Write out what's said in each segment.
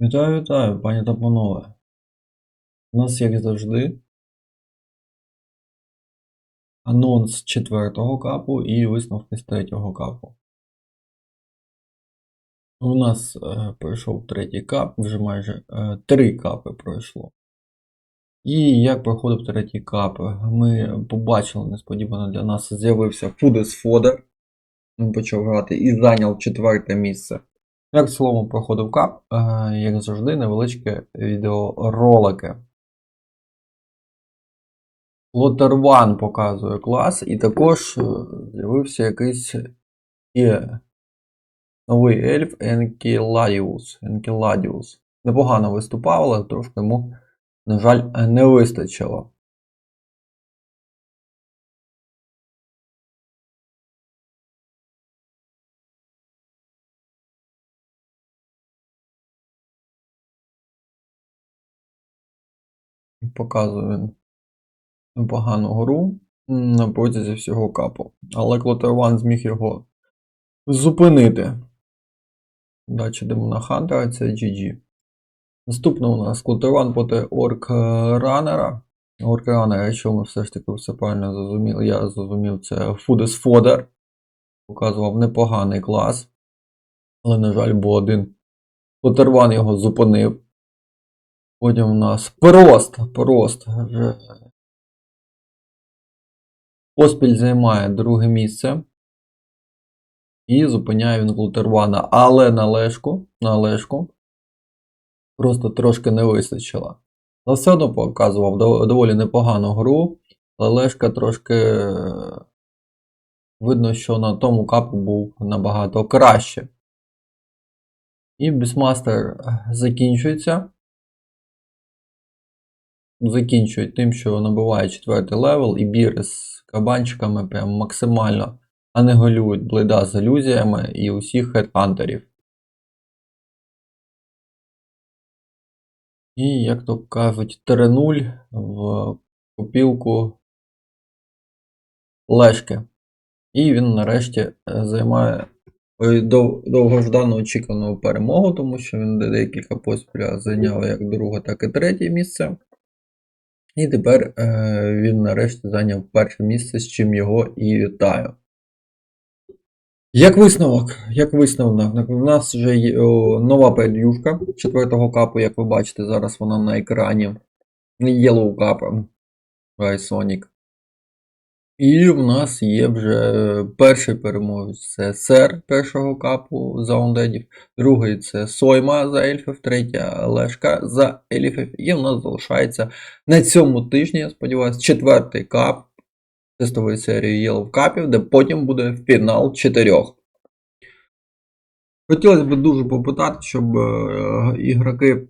Вітаю, вітаю, пані та панове. У нас, як завжди, анонс четвертого капу і висновки з третього капу. У нас е, пройшов третій кап, вже майже е, три капи пройшло. І як проходив третій кап, ми побачили несподівано для нас з'явився Фудес Фодер. Він почав грати і зайняв четверте місце. Як цілому проходив кап, е, як завжди, невеличке відеоролики. Лотер One показує клас, і також е, з'явився якийсь є новий ельф Енкіладіус. Енкіладіус. Непогано виступав, але трошки йому, на жаль, не вистачило. Показує він непогану гру на протязі всього капу. Але Клотерван зміг його зупинити. Далі йдемо на Хантера, це GG. Наступне у нас Клотерван проти Орк Ранера. Орк Ранера, якщо ми все ж таки все правильно зрозуміли, я зрозумів, це Фудес Фодер. Показував непоганий клас. Але, на жаль, був один. Клотерван його зупинив. Потім у нас Прост. Прост. Вже Поспіль займає друге місце. І зупиняє він Клутервана. Але на лешку, на лешку просто трошки не вистачило. Але все одно показував доволі непогану гру. Але Лешка трошки е, видно, що на тому капу був набагато краще. І Бісмастер закінчується. Закінчують тим, що набиває четвертий левел, і біри з кабанчиками прям максимально анегулюють блейда з ілюзіями і усіх хедхантерів. І, як то кажуть, 3-0 в копілку Лешки. І він нарешті е, займає е, довгождану очікувану перемогу, тому що він декілька поспіля зайняв як друге, так і третє місце. І тепер е, він нарешті зайняв перше місце, з чим його і вітаю. Як висновок, як висновок, у нас вже є нова прев'юшка четвертого капу, як ви бачите, зараз вона на екрані. Yellow Cup Rise Sonic. І в нас є вже перший переможець. Це Сер першого капу за ондедів, другий це Сойма за ельфів, третя Лешка за ельфів. І в нас залишається на цьому тижні, я сподіваюся, четвертий кап тестової серії Yellow Капів, де потім буде фінал чотирьох. Хотілося б дуже попитати, щоб е, ігроки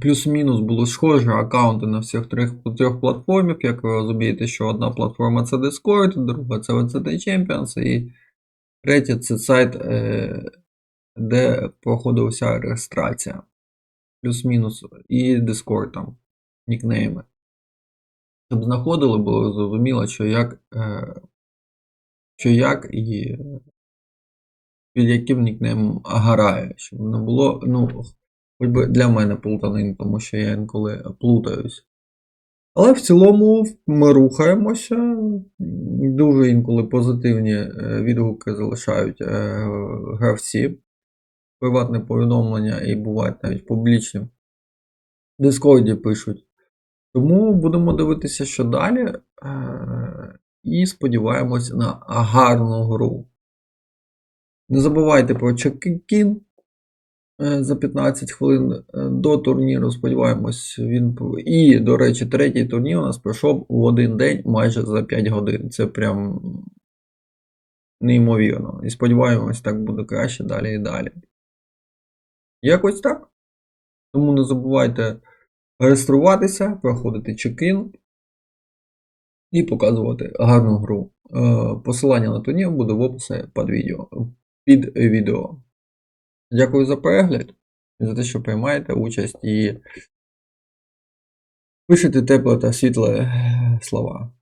плюс-мінус були схожі аккаунти на всіх трьох, трьох платформах. Як ви розумієте, що одна платформа це Discord, друга це VCT Champions, і третя це сайт, е, де проходила вся реєстрація. Плюс-мінус і Discord там, нікнейми. Щоб знаходили, було зрозуміло, що як, е, що як і під яким нікнеймом грає. Щоб не було, ну, хоч би для мене плутанин, тому що я інколи плутаюсь. Але в цілому ми рухаємося. Дуже інколи позитивні е, відгуки залишають е, гравці. Приватне повідомлення і бувають навіть публічні. В Дискорді пишуть. Тому будемо дивитися, що далі. е, І сподіваємось на гарну гру. Не забувайте про чекін за 15 хвилин е, до турніру. Сподіваємось, він. І, до речі, третій турнір у нас пройшов в один день майже за 5 годин. Це прям неймовірно. І сподіваємось, так буде краще далі і далі. Якось так. Тому не забувайте реєструватися, проходити чекін і показувати гарну гру. Е, Посилання на турнір буде в описі. Під відео. Дякую за перегляд і за те, що приймаєте участь і пишете тепле та світле слова.